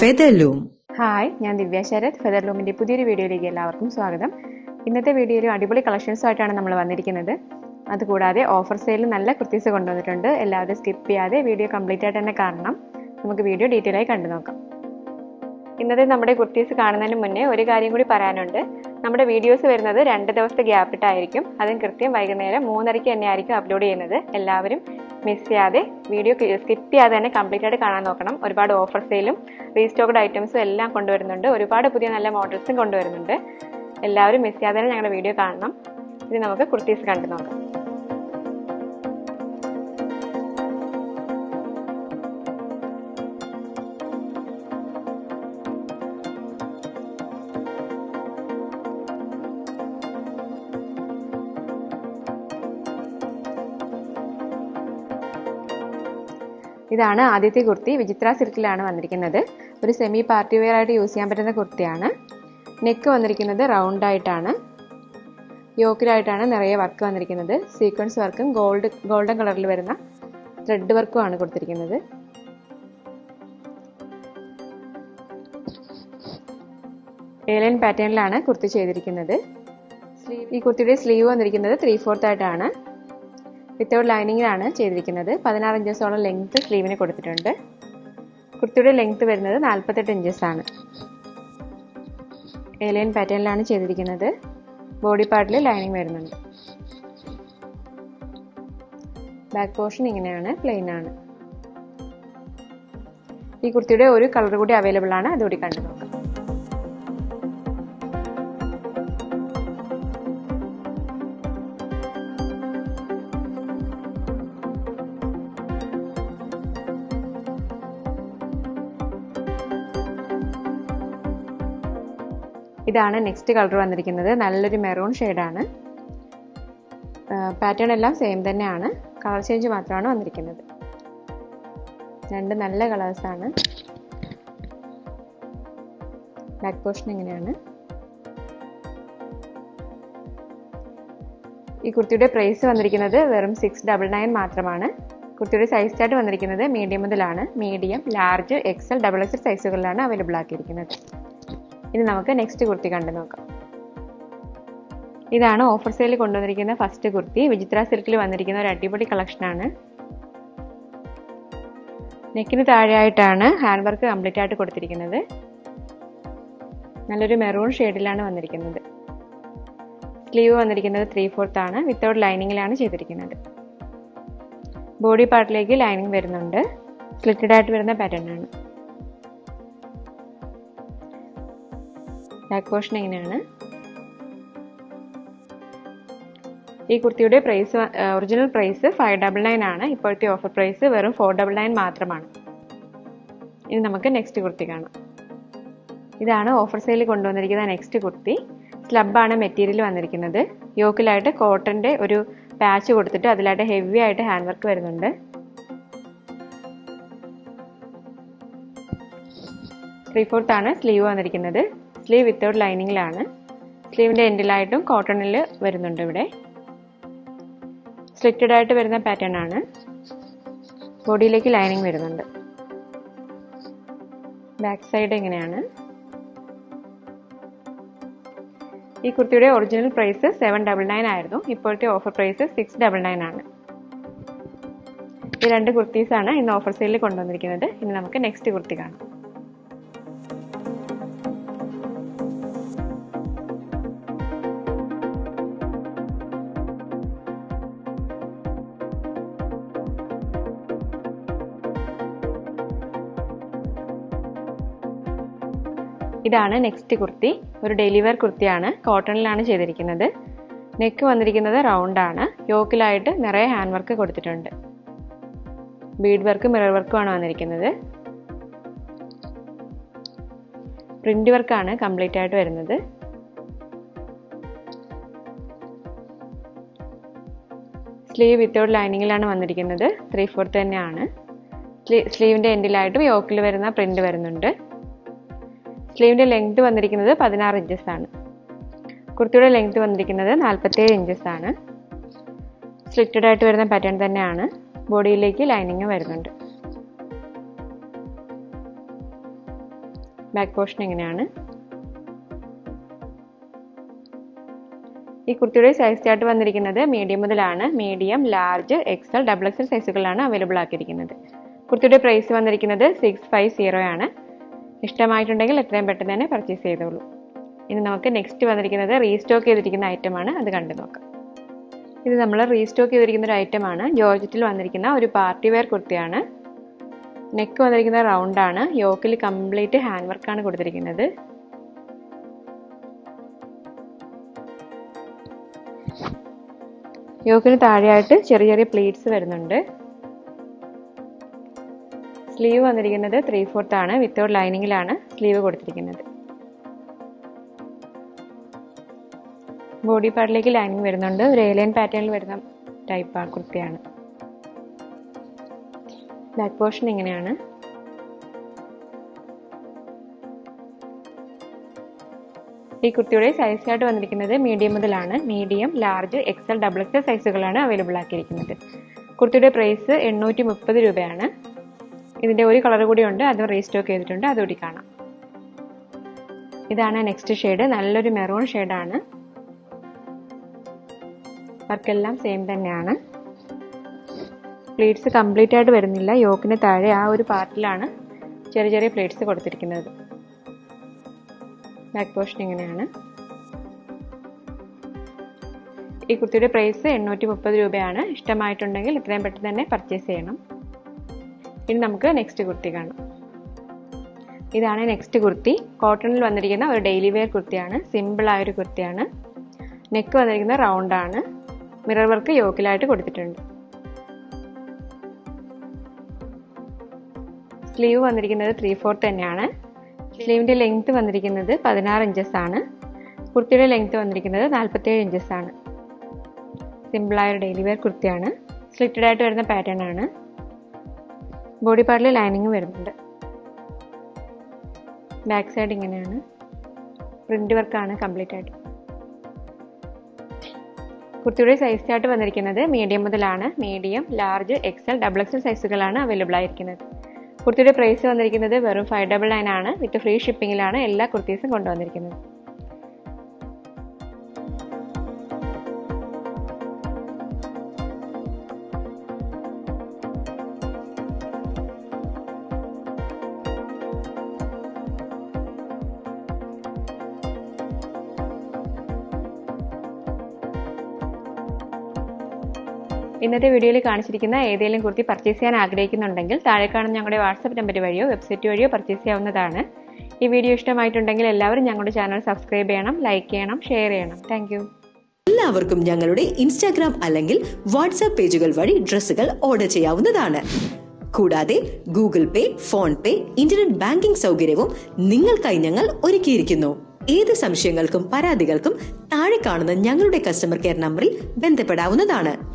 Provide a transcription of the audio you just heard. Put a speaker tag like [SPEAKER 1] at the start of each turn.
[SPEAKER 1] Featherloom.
[SPEAKER 2] Hi ഞാൻ ദിവ്യ ശരത്. ഫെദർലൂമിന്റെ പുതിയൊരു വീഡിയോയിലേക്ക് എല്ലാവർക്കും സ്വാഗതം. ഇന്നത്തെ വീഡിയോയിൽ അടിപൊളി കളക്ഷൻസുമായിട്ടാണ് നമ്മൾ വന്നിരിക്കുന്നത്. അതുകൂടാതെ ഓഫർ സെയിൽ നല്ല കുർത്തീസ് കൊണ്ടുവന്നിട്ടുണ്ട്. എല്ലാവരും സ്കിപ്പ് ചെയ്യാതെ വീഡിയോ കംപ്ലീറ്റ് ആയിട്ട് തന്നെ കാണണം. നമുക്ക് വീഡിയോ ഡീറ്റെയിൽ ആയി കണ്ടു നോക്കാം ഇന്നത്തെ നമ്മുടെ കുർത്തീസ് കാണുന്നതിന് മുന്നേ ഒരു കാര്യം കൂടി പറയാനുണ്ട്. നമ്മുടെ വീഡിയോസ് വരുന്നത് രണ്ട് ദിവസത്തെ ഗ്യാപ്പിട്ടായിരിക്കും അതും കൃത്യം വൈകുന്നേരം മൂന്നരയ്ക്ക് തന്നെ ആയിരിക്കും അപ്ലോഡ് ചെയ്യുന്നത്. എല്ലാവരും മിസ് ചെയ്യാതെ വീഡിയോ സ്കിപ്പ് ചെയ്യാതെ തന്നെ കംപ്ലീറ്റ് ആയിട്ട് കാണാൻ നോക്കണം. ഒരുപാട് ഓഫർ സെയിലും റീസ്റ്റോക്ഡ് ഐറ്റംസും എല്ലാം കൊണ്ടുവരുന്നുണ്ട്. ഒരുപാട് പുതിയ നല്ല മോഡൽസും കൊണ്ടുവരുന്നുണ്ട്. എല്ലാവരും മിസ് ചെയ്യാതെ തന്നെ ഞങ്ങളുടെ വീഡിയോ കാണണം. ഇനി നമുക്ക് കുർത്തീസ് കണ്ടു നോക്കാം. ഇതാണ് ആദ്യത്തെ കുർത്തി. വിചിത്ര സിൽക്കിലാണ് വന്നിരിക്കുന്നത്. ഒരു സെമി പാർട്ടി വെയർ ആയിട്ട് യൂസ് ചെയ്യാൻ പറ്റുന്ന കുർത്തിയാണ്. നെക്ക് വന്നിരിക്കുന്നത് റൗണ്ട് ആയിട്ടാണ്. യോക്കിലായിട്ടാണ് നിറയെ വർക്ക് വന്നിരിക്കുന്നത്. സീക്വൻസ് വർക്കും ഗോൾഡ് ഗോൾഡൻ കളറിൽ വരുന്ന ത്രെഡ് വർക്കും ആണ് കൊടുത്തിരിക്കുന്നത്. ഏലൈൻ പാറ്റേണിലാണ് കുർത്തി ചെയ്തിരിക്കുന്നത്. ഈ കുർത്തിയുടെ സ്ലീവ് വന്നിരിക്കുന്നത് ത്രീ ഫോർത്ത് ആയിട്ടാണ്. വിത്തൗട്ട് ലൈനിങ്ങിലാണ് ചെയ്തിരിക്കുന്നത്. പതിനാറ് ഇഞ്ചസോളം ലെങ്ത്ത് സ്ലീവിന് കൊടുത്തിട്ടുണ്ട്. കുർത്തിയുടെ ലെങ്ത്ത് വരുന്നത് നാൽപ്പത്തെട്ട് ഇഞ്ചസ് ആണ് ഏലിയൻ പാറ്റേണിലാണ് ചെയ്തിരിക്കുന്നത്. ബോഡി പാർട്ടിൽ ലൈനിങ് വരുന്നുണ്ട്. ബാക്ക് പോർഷൻ ഇങ്ങനെയാണ് പ്ലെയിൻ ആണ്. ഈ കുർത്തിയുടെ ഒരു കളർ കൂടി അവൈലബിൾ ആണ്. അതുകൂടി കണ്ടു ഇതാണ് നെക്സ്റ്റ് കളർ വന്നിരിക്കുന്നത്. നല്ലൊരു മെറൂൺ ഷെയ്ഡാണ് പാറ്റേൺ എല്ലാം സെയിം തന്നെയാണ്. കളർ ചേഞ്ച് മാത്രമാണ് വന്നിരിക്കുന്നത്. രണ്ട് നല്ല കളേഴ്സാണ് ബാക്ക് പോർഷൻ ഇങ്ങനെയാണ്. ഈ കുർത്തിയുടെ പ്രൈസ് വന്നിരിക്കുന്നത് വെറും സിക്സ് ഡബിൾ നയൻ മാത്രമാണ്. കുർത്തിയുടെ സൈസ് ചാർട്ട് വന്നിരിക്കുന്നത് മീഡിയം മുതലാണ്. Medium large XL double XL സൈസുകളിലാണ് available ആക്കിയിരിക്കുന്നത്. ഇനി നമുക്ക് നെക്സ്റ്റ് കുർത്തി കണ്ടു നോക്കാം. ഇതാണ് ഓഫർ സെയിൽ കൊണ്ടുവന്നിരിക്കുന്ന ഫസ്റ്റ് കുർത്തി. വിചിത്ര സിൽക്കിൽ വന്നിരിക്കുന്ന ഒരു അടിപൊളി കളക്ഷനാണ് നെക്കിന് താഴെയായിട്ടാണ് ഹാൻഡ് വർക്ക് കംപ്ലീറ്റ് ആയിട്ട് കൊടുത്തിരിക്കുന്നത്. നല്ലൊരു മെറൂൺ ഷെയ്ഡിലാണ് വന്നിരിക്കുന്നത്. സ്ലീവ് വന്നിരിക്കുന്നത് ത്രീ ഫോർത്ത് ആണ് വിത്തൗട്ട് ലൈനിങ്ങിലാണ് ചെയ്തിരിക്കുന്നത്. ബോഡി പാർട്ടിലേക്ക് ലൈനിങ് വരുന്നുണ്ട്. സ്ലിറ്റഡ് ആയിട്ട് വരുന്ന പാറ്റേൺ ആണ്. ബാക്ക് പോർഷൻ ഇങ്ങനെയാണ് ഈ കുർത്തിയുടെ price original price five double nine ആണ്. ഇപ്പോഴത്തെ ഓഫർ പ്രൈസ് വെറും ഫോർ ഡബിൾ നയൻ മാത്രമാണ്. ഇനി നമുക്ക് നെക്സ്റ്റ് കുർത്തി കാണാം. ഇതാണ് ഓഫർ സെയിൽ കൊണ്ടുവന്നിരിക്കുന്ന നെക്സ്റ്റ് കുർത്തി. സ്ലബാണ് മെറ്റീരിയൽ വന്നിരിക്കുന്നത്. യോക്കിലായിട്ട് കോട്ടന്റെ ഒരു പാച്ച് കൊടുത്തിട്ട് അതിലായിട്ട് ഹെവി ആയിട്ട് ഹാൻഡ് വർക്ക് വരുന്നുണ്ട്. ത്രീ ഫോർത്താണ് സ്ലീവ് വന്നിരിക്കുന്നത്. സ്ലീവ് വിത്തൗട്ട് ലൈനിങ്ങിലാണ് സ്ലീവിന്റെ എൻഡിലായിട്ടും കോട്ടണിൽ വരുന്നുണ്ട് ഇവിടെ. സ്ലിറ്റഡ് ആയിട്ട് വരുന്ന പാറ്റേൺ ആണ്. ബോഡിയിലേക്ക് ലൈനിങ് വരുന്നുണ്ട്. ബാക്ക് സൈഡ് എങ്ങനെയാണ്? ഈ കുർത്തിയുടെ original price seven double nine ആയിരുന്നു. ഇപ്പോഴത്തെ offer price six double nine ആണ്. ഈ രണ്ട് കുർത്തീസാണ് ഇന്ന് ഓഫർ സെയിലിൽ കൊണ്ടുവന്നിരിക്കുന്നത്. ഇനി നമുക്ക് നെക്സ്റ്റ് കുർത്തി കാണാം. ഇതാണ് നെക്സ്റ്റ് കുർത്തി. ഒരു ഡെലിവർ കുർത്തിയാണ്. കോട്ടണിലാണ് ചെയ്തിരിക്കുന്നത്. നെക്ക് വന്നിരിക്കുന്നത് റൗണ്ടാണ് യോക്കിലായിട്ട് നിറയെ ഹാൻഡ് വർക്ക് കൊടുത്തിട്ടുണ്ട്. ബീഡ് വർക്ക് മിറർ വർക്കുമാണ് വന്നിരിക്കുന്നത്. പ്രിന്റ് വർക്കാണ് കംപ്ലീറ്റ് ആയിട്ട് വരുന്നത്. സ്ലീവ് വിത്തൗട്ട് ലൈനിങ്ങിലാണ് വന്നിരിക്കുന്നത്. ത്രീ ഫോർത്ത് തന്നെയാണ്. സ്ലീവിന്റെ എൻഡിലായിട്ടും യോക്കിൽ വരുന്ന പ്രിന്റ് വരുന്നുണ്ട്. സ്ലീവിന്റെ ലെങ്ത് വന്നിരിക്കുന്നത് പതിനാറ് ഇഞ്ചസ് ആണ്. കുർത്തിയുടെ ലെങ്ത് വന്നിരിക്കുന്നത് നാൽപ്പത്തേഴ് ഇഞ്ചസ് ആണ്. സ്ലിറ്റഡ് ആയിട്ട് വരുന്ന പാറ്റേൺ തന്നെയാണ്. ബോഡിയിലേക്ക് ലൈനിങ് വരുന്നുണ്ട്. ബാക്ക് പോർഷൻ എങ്ങനെയാണ്? ഈ കുർത്തിയുടെ സൈസ് ചാർട്ട് വന്നിരിക്കുന്നത് മീഡിയം മുതലാണ്. Medium large XL double XL സൈസുകളിലാണ് available ആക്കിയിരിക്കുന്നത്. കുർത്തിയുടെ പ്രൈസ് വന്നിരിക്കുന്നത് സിക്സ് ഫൈവ് സീറോ ആണ്. ഇഷ്ടമായിട്ടുണ്ടെങ്കിൽ എത്രയും പെട്ടെന്ന് തന്നെ പർച്ചേസ് ചെയ്തോളൂ. ഇനി നമുക്ക് നെക്സ്റ്റ് വന്നിരിക്കുന്നത് റീസ്റ്റോക്ക് ചെയ്തിരിക്കുന്ന ഐറ്റമാണ് അത് കണ്ടു നോക്കാം. ഇത് നമ്മൾ റീസ്റ്റോക്ക് ചെയ്തിരിക്കുന്ന ഒരു ഐറ്റമാണ് ജോർജറ്റിൽ വന്നിരിക്കുന്ന ഒരു പാർട്ടി വെയർ കുർത്തിയാണ്. നെക്ക് വന്നിരിക്കുന്ന റൗണ്ട് ആണ്. യോക്കിൽ കംപ്ലീറ്റ് ഹാൻഡ് വർക്ക് ആണ് കൊടുത്തിരിക്കുന്നത്. യോക്കിന് താഴെയായിട്ട് ചെറിയ ചെറിയ പ്ലേറ്റ്സ് വരുന്നുണ്ട്. സ്ലീവ് വന്നിരിക്കുന്നത് ത്രീ ഫോർത്ത് ആണ്. വിത്തൗട്ട് ലൈനിങ്ങിലാണ് സ്ലീവ് കൊടുത്തിരിക്കുന്നത്. ബോഡി പാർട്ടിലേക്ക് ലൈനിങ് വരുന്നുണ്ട്. ഒരു ഏലിയൻ പാറ്റേണിൽ വരുന്ന ടൈപ്പ് ആ കുർത്തിയാണ്. ബാക്ക് പോർഷൻ ഇങ്ങനെയാണ്. ഈ കുർത്തിയുടെ സൈസ് ചാർട്ട് വന്നിരിക്കുന്നത് മീഡിയം മുതലാണ്. Medium large XL double XL സൈസുകളാണ് available ആക്കിയിരിക്കുന്നത്. കുർത്തിയുടെ പ്രൈസ് എണ്ണൂറ്റി മുപ്പത് രൂപയാണ്. ഇതിന്റെ ഒരു കളർ കൂടി ഉണ്ട്. അതും റീസ്റ്റോക്ക് ചെയ്തിട്ടുണ്ട്. അതുകൂടി കാണാം. ഇതാണ് നെക്സ്റ്റ് ഷെയ്ഡ് നല്ലൊരു മെറൂൺ ഷെയ്ഡാണ് വർക്കെല്ലാം സെയിം തന്നെയാണ്. പ്ലേറ്റ്സ് കംപ്ലീറ്റ് ആയിട്ട് വരുന്നില്ല. യോക്കിന് താഴെ ആ ഒരു പാർട്ടിലാണ് ചെറിയ ചെറിയ പ്ലേറ്റ്സ് കൊടുത്തിരിക്കുന്നത്. ബാക്ക് പോർഷൻ ഇങ്ങനെയാണ്. ഈ കുർത്തിയുടെ പ്രൈസ് എണ്ണൂറ്റി മുപ്പത് രൂപയാണ്. ഇഷ്ടമായിട്ടുണ്ടെങ്കിൽ ഇത്രയും പെട്ടെന്ന് തന്നെ പർച്ചേസ് ചെയ്യണം. ഇനി നമുക്ക് നെക്സ്റ്റ് കുർത്തി കാണാം. ഇതാണ് നെക്സ്റ്റ് കുർത്തി. കോട്ടണിൽ വന്നിരിക്കുന്ന ഒരു ഡെയിലി വെയർ കുർത്തിയാണ്. സിമ്പിൾ ആയ ഒരു കുർത്തിയാണ്. നെക്ക് വന്നിരിക്കുന്ന റൗണ്ട് ആണ്. മിറർ വർക്ക് യോക്കിലായിട്ട് കൊടുത്തിട്ടുണ്ട്. സ്ലീവ് വന്നിരിക്കുന്നത് ത്രീ ഫോർത്ത് തന്നെയാണ്. സ്ലീവിന്റെ ലെങ്ത് വന്നിരിക്കുന്നത് പതിനാറ് ഇഞ്ചസ് ആണ്. കുർത്തിയുടെ ലെങ്ത് വന്നിരിക്കുന്നത് നാൽപ്പത്തേഴ് ഇഞ്ചസ് ആണ്. സിമ്പിളായ ഒരു ഡെയിലി വെയർ കുർത്തിയാണ്. സ്ലിറ്റഡ് ആയിട്ട് വരുന്ന പാറ്റേൺ ആണ്. ബോഡി പാർട്ടിൽ ലൈനിങ് വരുന്നുണ്ട്. ബാക്ക് സൈഡ് ഇങ്ങനെയാണ്. പ്രിന്റ് വർക്കാണ് കംപ്ലീറ്റ് ആയിട്ട്. കുർത്തിയുടെ സൈസ് ചാർട്ട് വന്നിരിക്കുന്നത് മീഡിയം മുതലാണ്. Medium large XL double XL സൈസുകളാണ് available ആയിരിക്കുന്നത്. കുർത്തിയുടെ പ്രൈസ് വന്നിരിക്കുന്നത് വെറും ഫൈവ് ഡബിൾ നയൻ ആണ്. വിത്ത് ഫ്രീ ഷിപ്പിംഗിലാണ് എല്ലാ കുർത്തീസും കൊണ്ടുവന്നിരിക്കുന്നത്. ഇന്നത്തെ വീഡിയോയിൽ കാണിച്ചിരിക്കുന്ന ഏതെങ്കിലും കുർത്തി പർച്ചേസ് ചെയ്യാൻ ആഗ്രഹിക്കുന്നുണ്ടെങ്കിൽ താഴെ കാണുന്ന ഞങ്ങളുടെ വാട്സപ്പ് നമ്പർ വഴിയോ വെബ്സൈറ്റ് വഴിയോ പർച്ചേസ് ചെയ്യാവുന്നതാണ്. ഈ വീഡിയോ ഇഷ്ടമായിട്ടുണ്ടെങ്കിൽ എല്ലാവരും ഞങ്ങളുടെ ചാനൽ സബ്സ്ക്രൈബ് ചെയ്യണം ലൈക്ക് ചെയ്യണം ഷെയർ ചെയ്യണം. താങ്ക്
[SPEAKER 1] എല്ലാവർക്കും ഞങ്ങളുടെ ഇൻസ്റ്റാഗ്രാം അല്ലെങ്കിൽ വാട്സാപ്പ് പേജുകൾ വഴി ഡ്രസ്സുകൾ ഓർഡർ ചെയ്യാവുന്നതാണ്. കൂടാതെ Google Pay PhonePe internet banking സൗകര്യവും നിങ്ങൾക്കായി ഞങ്ങൾ ഒരുക്കിയിരിക്കുന്നു. ഏത് സംശയങ്ങൾക്കും പരാതികൾക്കും താഴെ കാണുന്ന ഞങ്ങളുടെ കസ്റ്റമർ കെയർ നമ്പറിൽ ബന്ധപ്പെടാവുന്നതാണ്.